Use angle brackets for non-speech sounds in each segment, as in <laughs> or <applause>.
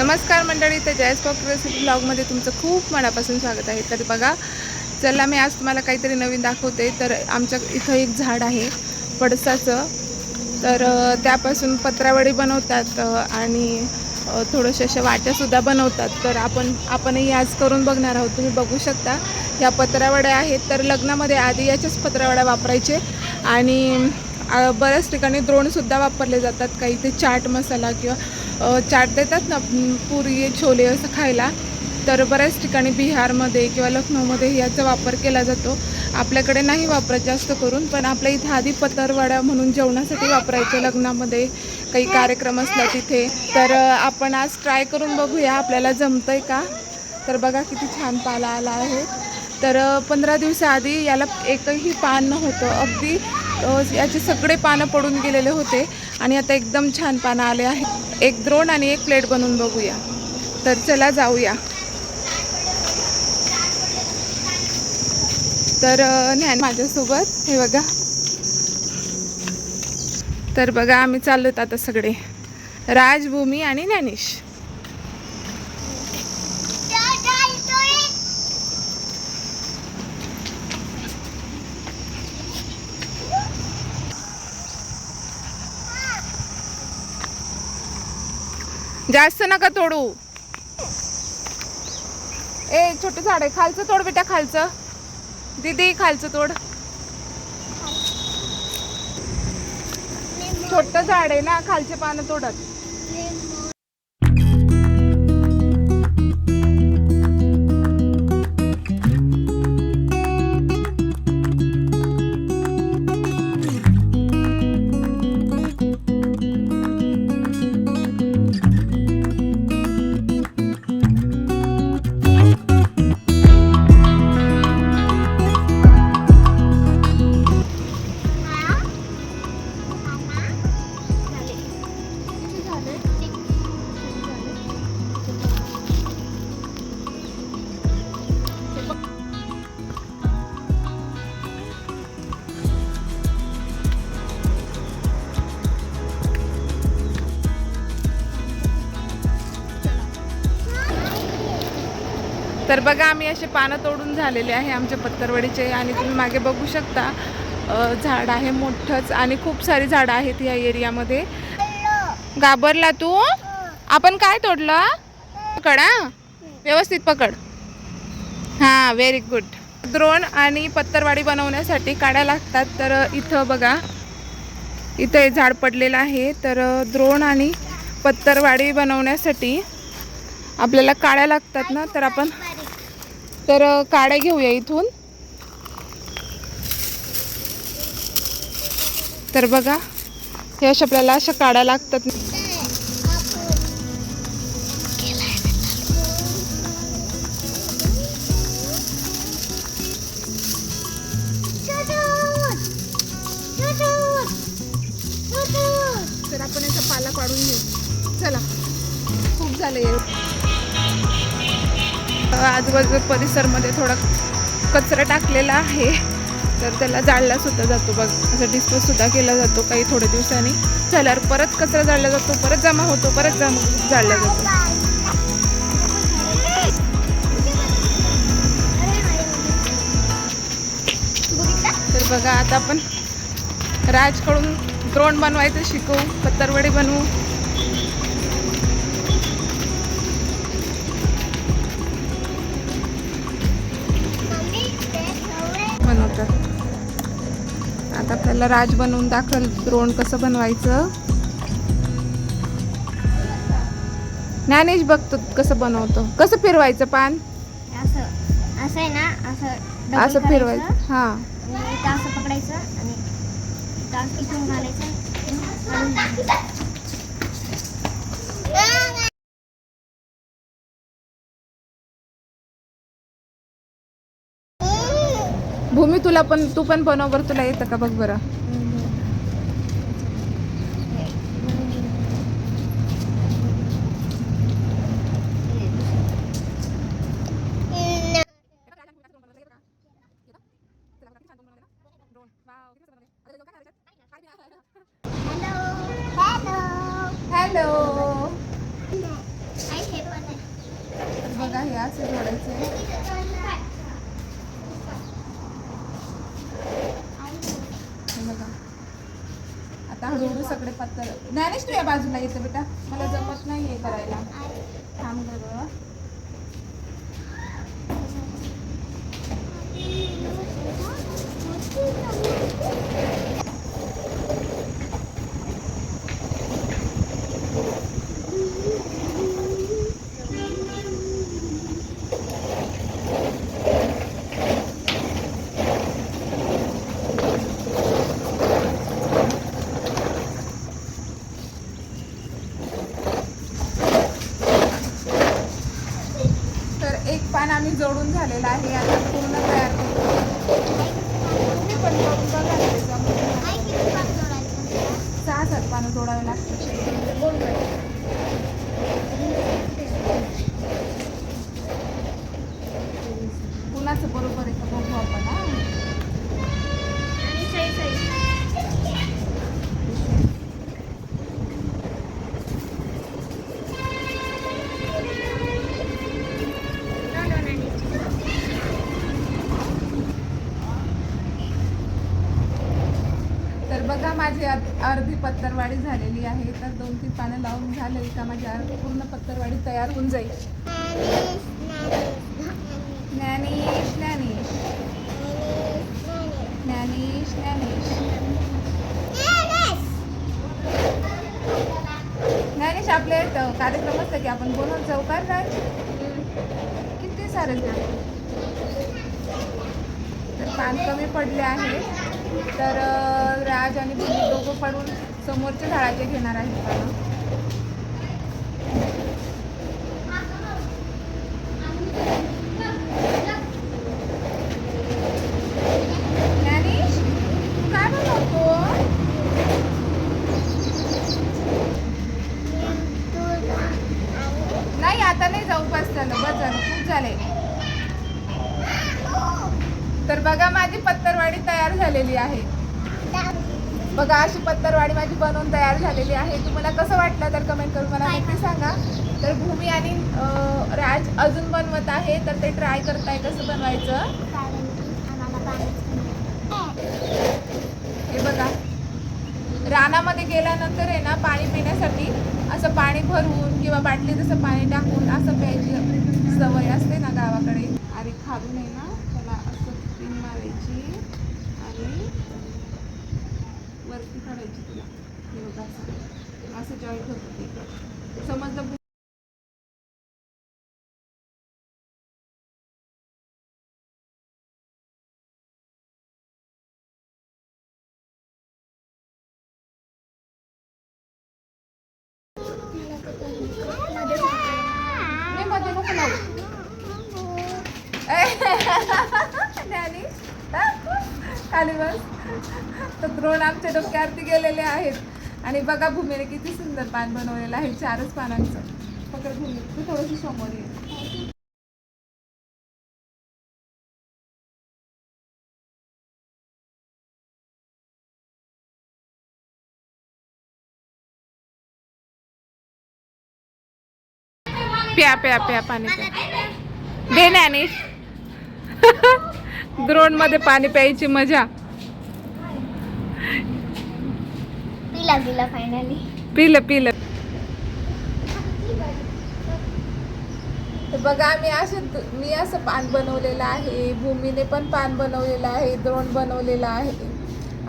नमस्कार मंडळी तर जयस पॉक रेसिपी ब्लॉगमध्ये तुमचं खूप मनापासून स्वागत आहे. तर बघा चला मी आज तुम्हाला काहीतरी नवीन दाखवते. तर आमच्या इथं एक झाड आहे पडसाचं. तर त्यापासून पत्रावडी बनवतात आणि थोडंशा अशा वाट्यासुद्धा बनवतात. तर आपण आपणही आज करून बघणार आहोत. तुम्ही बघू शकता ह्या पत्रावड्या आहेत. तर लग्नामध्ये आधी याच्याच पत्रावड्या वापरायचे. आणि बऱ्याच ठिकाणी द्रोणसुद्धा वापरले जातात. काही ते चाट मसाला किंवा चाट देतात ना पुरी छोले असं खायला. तर बऱ्याच ठिकाणी बिहारमध्ये किंवा लखनौमध्ये याचा वापर केला जातो. आपल्याकडे नाही वापरत जास्त करून पण आपल्या इथं आधी पतरवाड्या म्हणून जेवणासाठी वापरायचे लग्नामध्ये. काही कार्यक्रम असला तिथे. तर आपण आज ट्राय करून बघूया आपल्याला जमतंय का? तर बघा किती छान पाला आला आहे. तर पंधरा दिवसाआधी याला एकही पान नव्हतं. अगदी याचे सगळे पानं पडून गेलेले होते आणि आता एकदम छान पानं आले आहेत. एक द्रोण आणि एक प्लेट बनवून बघूया. तर चला जाऊया. तर अ, माझ्यासोबत हे बघा. तर बघा आम्ही चाललोत आता सगळे. राजभूमी आणि ज्ञानेश. जास्त नका तोडू. ए छोटं झाड आहे. खालचं तोड बेटा खालचं. दीदी खालचं तोड. छोटं झाड आहे ना खालचे पानं तोडत. तर बघा आम्ही असे पानं तोडून झालेले आहे आमच्या पत्तरवडीचे आणि तुम्ही मागे बघू शकता झाड आहे मोठंच आणि खूप सारी झाडं आहेत या एरियामध्ये. घाबरला तू? आपण काय तोडलं? पकड हा? व्यवस्थित पकड. हां व्हेरी गुड द्रोण आणि पत्तरवाडी बनवण्यासाठी काड्या लागतात तर इथं बघा. इथं हे झाड पडलेलं आहे तर द्रोण आणि पत्तरवाडी बनवण्यासाठी आपल्याला काड्या लागतात ना तर आपण तर काड्या घेऊया इथून. तर बघा हे अशा आपल्याला अशा काड्या लागतात. तर आपण याचा पाला काढून घेऊ. चला खूप झाले आजूबाजू परिसरमध्ये थोडा कचरा टाकलेला आहे. तर त्याला जाळलासुद्धा जातो बघ. असं डिस्पोजसुद्धा केला जातो काही थोड्या दिवसांनी. झाल्यावर परत कचरा जाळला जातो परत जमा होतो परत जमा जाळला जातो. तर बघा आता आपण राजकडून द्रोण बनवायचं शिकवू पत्तरवडी बनवू. आपल्याला राज बनवून दाखल. द्रोण कसं बनवायचं? ज्ञानेश बघतो कसं बनवतो. कसं फिरवायचं पान? असं असं आहे ना असं असं फिरवायचं हां. असं पकडायचं आणि इथं असं इथून घालायचं. भूमी तुला पण तू पण बनव बरं तुला येतं का? बघ बरं. हॅलो. बघा हे असं जोडायचं आहे हे बघा आता हळूहळू सगळे पत्तर ज्ञानेश तू या बाजूला येतं बेटा. मला जमत नाही हे करायला. थांब गं. तर एक आम्ही जोडून झालेलं आहे. आता पूर्ण माझी अर्धी पत्तरवाडी झालेली आहे तर दोन तीन पानं लावून झालेली का माझी अर्धी पूर्ण पत्तरवाडी तयार होऊन जाईल. ज्ञानेश ज्ञानेश. ज्ञानेश ज्ञानेश. ज्ञानेश आपले कार्यक्रम असतं की आपण बोलून जाऊ का किती सारे जण तर पान कमी पडले आहे. तर राज आणि भूमी दोघं पडून समोरच्या झाडाचे घेणार आहेत पानं ज्ञानेश तू काय नाही आता नाही जाऊ बस झालं. बस झालं. खूप झालंय. तर बघा माझी पत्तरवाडी तयार झालेली आहे. बघा अशी पत्तरवाडी माझी बनवून तयार झालेली आहे. तुम्हाला कसं वाटलं तर कमेंट करून मला नक्की सांगा. तर भूमी आणि राज अजून बनवत आहे तर ते ट्राय करताय कसं बनवायचं? हे बघा. रानामध्ये गेल्यानंतर आहे ना पाणी पिण्यासाठी असं पाणी भरून किंवा बाटली जसं पाणी टाकून असं प्यायची सवय असते ना गावाकडे. अरे खालून आहे ना त्याला असं पिन मारायची आणि वरती काढायची तुला हे बघा असं असं जॉईंट होतं ते समजलं मी मध्ये नको लावू ज्ञानी खाली बस. तर द्रोण आमच्या डोक्यावरती गेलेले आहेत. आणि बघा भूमीने किती सुंदर पान बनवलेलं आहे चारच पानांचं. पकड भूमी तू थोडंशी समोर ये. प्या प्या प्या पाणी दे ज्ञानेश <laughs> द्रोणमध्ये पाणी प्यायची मजा. पिला पिला फायनली पिलं पिलं. तर बघा मी असं मी असं पान बनवलेलं आहे. भूमीने पण पान बनवलेलं आहे द्रोण बनवलेलं आहे.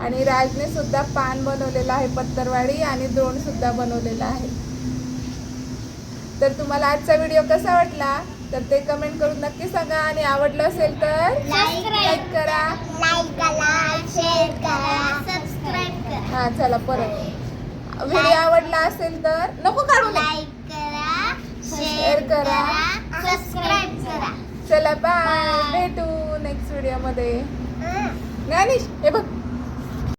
आणि राजने सुद्धा पान बनवलेलं आहे पत्तरवाडी आणि द्रोण सुद्धा बनवलेलं आहे. तर तुम्हाला आजचा व्हिडिओ कसा वाटला? तर ते कमेंट करून नक्की सांगा. आणि आवडलं असेल तर. लाईक करा. लाईक करा शेअर करा सबस्क्राईब करा. हा चला परत. व्हिडिओ आवडला असेल तर नको काढू. लाईक करा शेअर करा. करा सबस्क्राईब करा. चला बाय भेटू नेक्स्ट व्हिडिओमध्ये. ज्ञानेश हे बघ.